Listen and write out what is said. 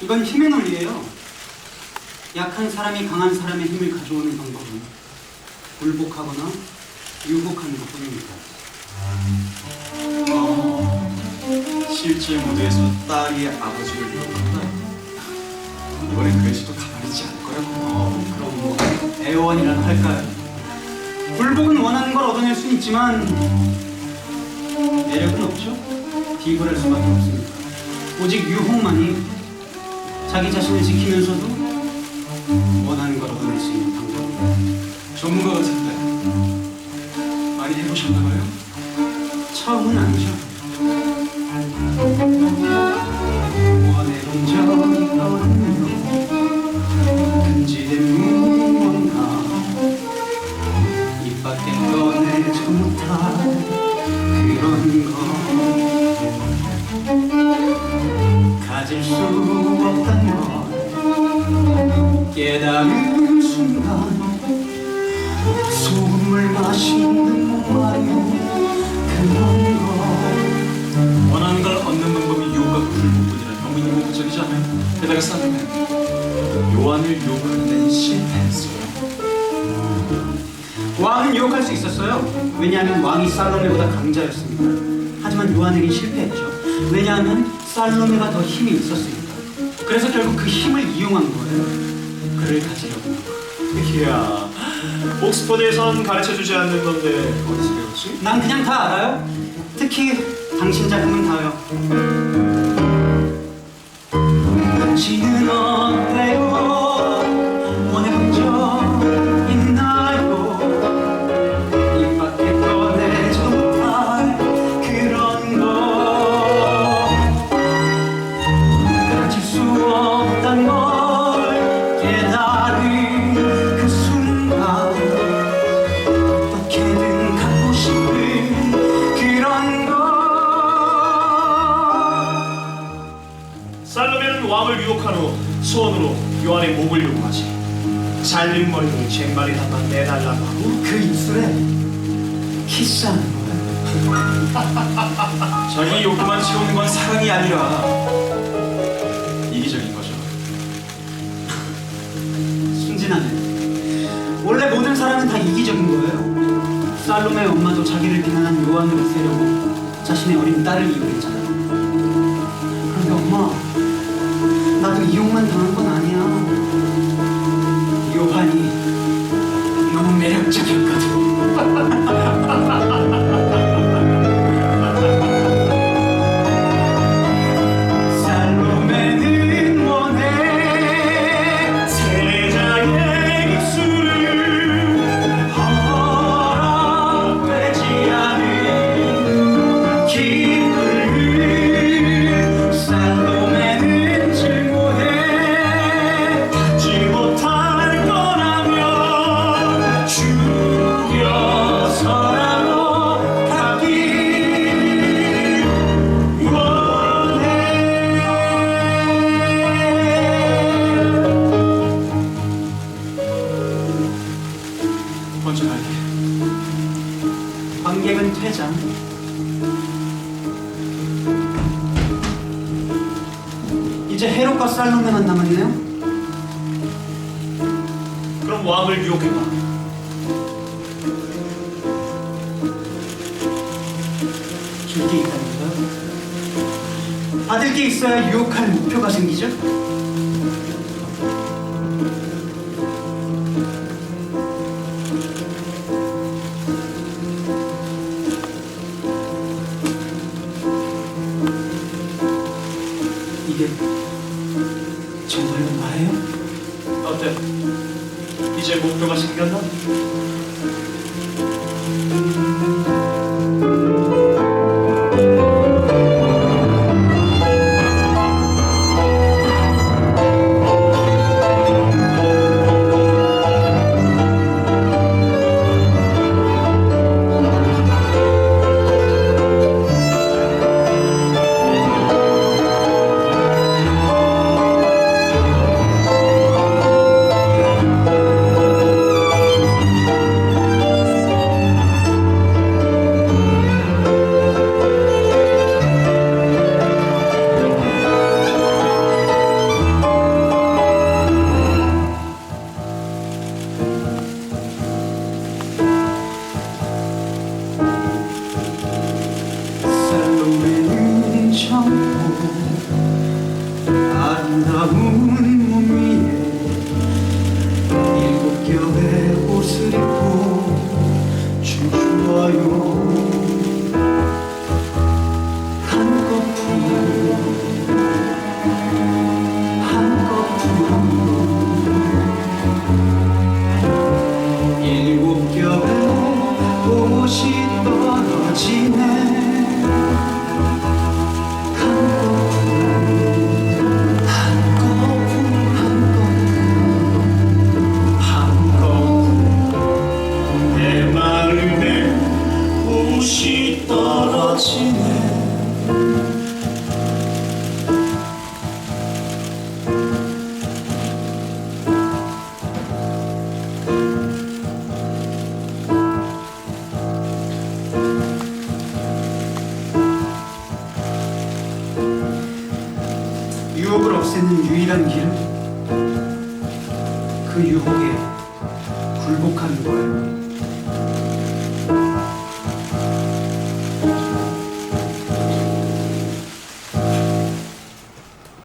이건 힘의 논리예요. 약한 사람이 강한 사람의 힘을 가져오는 방법은 굴복하거나 유복하는 것뿐입니다. 실제 무대에서 딸이 아버지를 유혹한다. 이번엔 그레시도 가만히 있지 않을 거라고. 어, 그럼 뭐 애원이라도 할까요? 굴복은 원하는 걸 얻어낼 수는 있지만 매력은 없죠. 비굴할 수밖에 없습니다. 오직 유혹만이 자기 자신을 지키면서도 원하는 걸 얻어낼 수 있는 방법입니다. 전문가 같은데 많이 해보셨나봐요? 처음은 아니죠. 깨달은 순간 소금을 마시는 목마른 그런 것 원하는 걸 얻는 방법이 유혹과 굴복뿐이라 너무 이목적이지 않아요? 게다가 사람은 요한을 유혹하는 데는 실패했어요. 왕은 유혹할 수 있었어요. 왜냐하면 왕이 살로메보다 강자였습니다. 하지만 요한에게 실패했죠. 왜냐하면 살로메가 더 힘이 있었으니까. 그래서 결국 그 힘을 이용한 거예요. 그를 가지려고. 이야, 옥스퍼드에선 가르쳐주지 않는 건데 어디서 배웠지? 난 그냥 다 알아요. 특히 당신 작품은 다요. 지는 어 살로메는 왕을 유혹한 후 소원으로 요한의 목을 요구하지. 잘린 머리를 쟁반에 담아 내달라고 하고 그 입술에 키스하는 거야 자기 욕구만 채우는 건 사랑이 아니라 이기적인 거죠. 순진하네 원래 모든 사람은 다 이기적인 거예요 살로메 엄마도 자기를 비난한 요한을 없애려고 자신의 어린 딸을 이용했잖아 그런데 엄마 나도 이용만 당한 건 아니야. 요한이 너무 매력적이었거든 이제 헤롯과 살로메만 남았네요. 그럼 왕을 유혹해봐. 줄게 있다니까요 받을 게 있어야 유혹할 목표가 생기죠 정말로 나예요? 어때? 이제 목표가 생겼나? 수 있는 유일한 길은 그 유혹에 굴복하는 거예요.